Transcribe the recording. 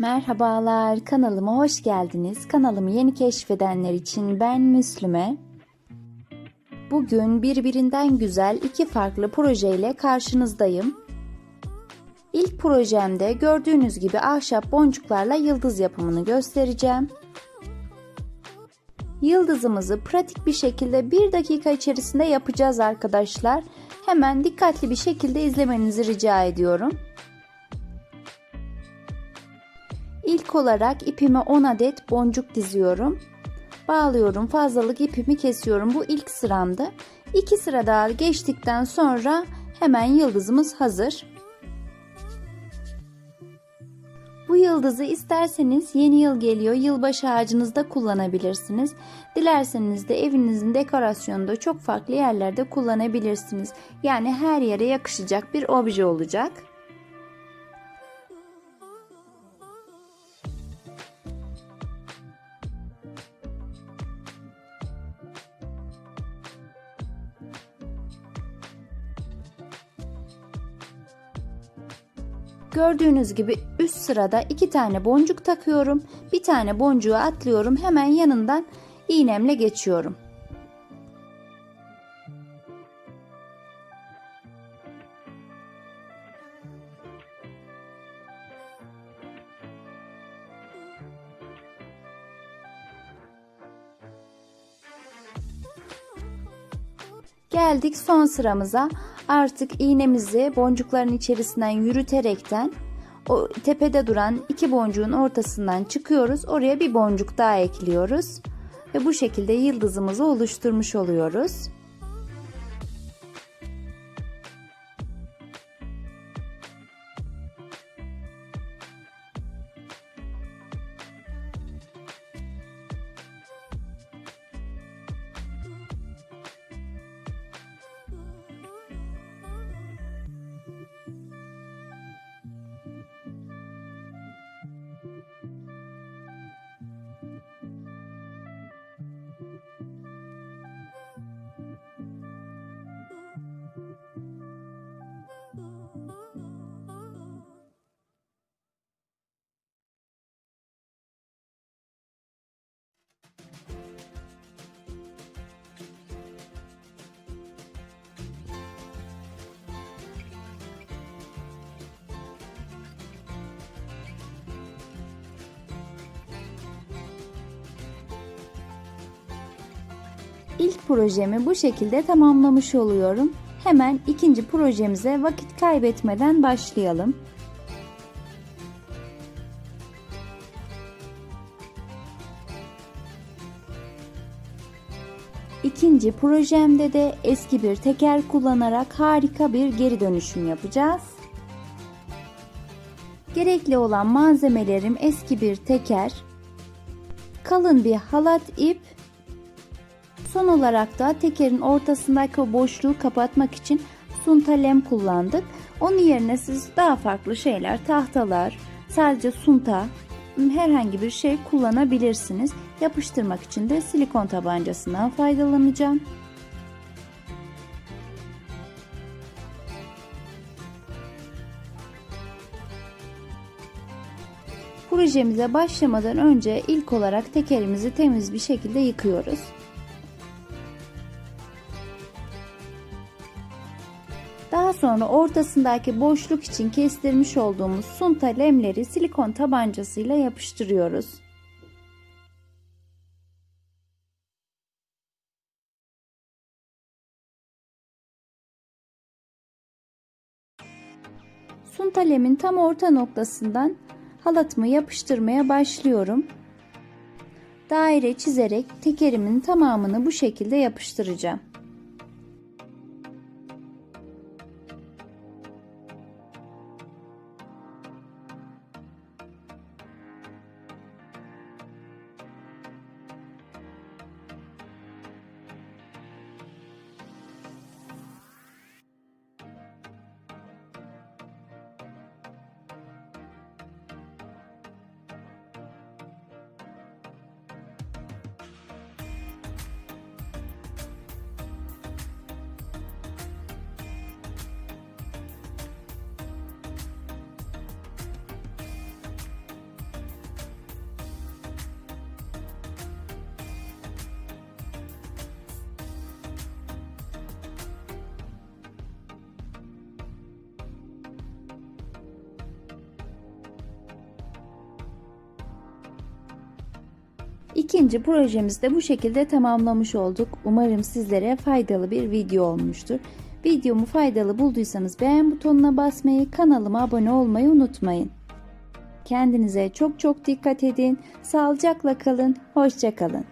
Merhabalar, kanalıma hoş geldiniz. Kanalımı yeni keşfedenler için ben Müslüme. Bugün birbirinden güzel iki farklı projeyle karşınızdayım. İlk projemde gördüğünüz gibi ahşap boncuklarla yıldız yapımını göstereceğim. Yıldızımızı pratik bir şekilde bir dakika içerisinde yapacağız arkadaşlar. Hemen dikkatli bir şekilde izlemenizi rica ediyorum. İlk olarak ipime 10 adet boncuk diziyorum. Bağlıyorum. Fazlalık ipimi kesiyorum. Bu ilk sıramdı. İki sıra daha geçtikten sonra hemen yıldızımız hazır. Bu yıldızı isterseniz yeni yıl geliyor yılbaşı ağacınızda kullanabilirsiniz. Dilerseniz de evinizin dekorasyonunda çok farklı yerlerde kullanabilirsiniz. Yani her yere yakışacak bir obje olacak. Gördüğünüz gibi üst sırada iki tane boncuk takıyorum. Bir tane boncuğu atlıyorum. Hemen yanından iğnemle geçiyorum. Geldik son sıramıza. Artık iğnemizi boncukların içerisinden yürüterekten o tepede duran iki boncuğun ortasından çıkıyoruz. Oraya bir boncuk daha ekliyoruz. Ve bu şekilde yıldızımızı oluşturmuş oluyoruz. İlk projemi bu şekilde tamamlamış oluyorum. Hemen ikinci projemize vakit kaybetmeden başlayalım. İkinci projemde de eski bir teker kullanarak harika bir geri dönüşüm yapacağız. Gerekli olan malzemelerim eski bir teker, kalın bir halat ip Son olarak da tekerin ortasındaki boşluğu kapatmak için sunta lem kullandık. Onun yerine siz daha farklı şeyler, tahtalar, sadece sunta, herhangi bir şey kullanabilirsiniz. Yapıştırmak için de silikon tabancasından faydalanacağım. Projemize başlamadan önce ilk olarak tekerimizi temiz bir şekilde yıkıyoruz. Daha sonra ortasındaki boşluk için kestirmiş olduğumuz sunta lemleri silikon tabancasıyla yapıştırıyoruz. Sunta lemin tam orta noktasından halatımı yapıştırmaya başlıyorum. Daire çizerek tekerimin tamamını bu şekilde yapıştıracağım. İkinci projemizi de bu şekilde tamamlamış olduk. Umarım sizlere faydalı bir video olmuştur. Videomu faydalı bulduysanız beğen butonuna basmayı, kanalıma abone olmayı unutmayın. Kendinize çok çok dikkat edin. Sağlıcakla kalın. Hoşça kalın.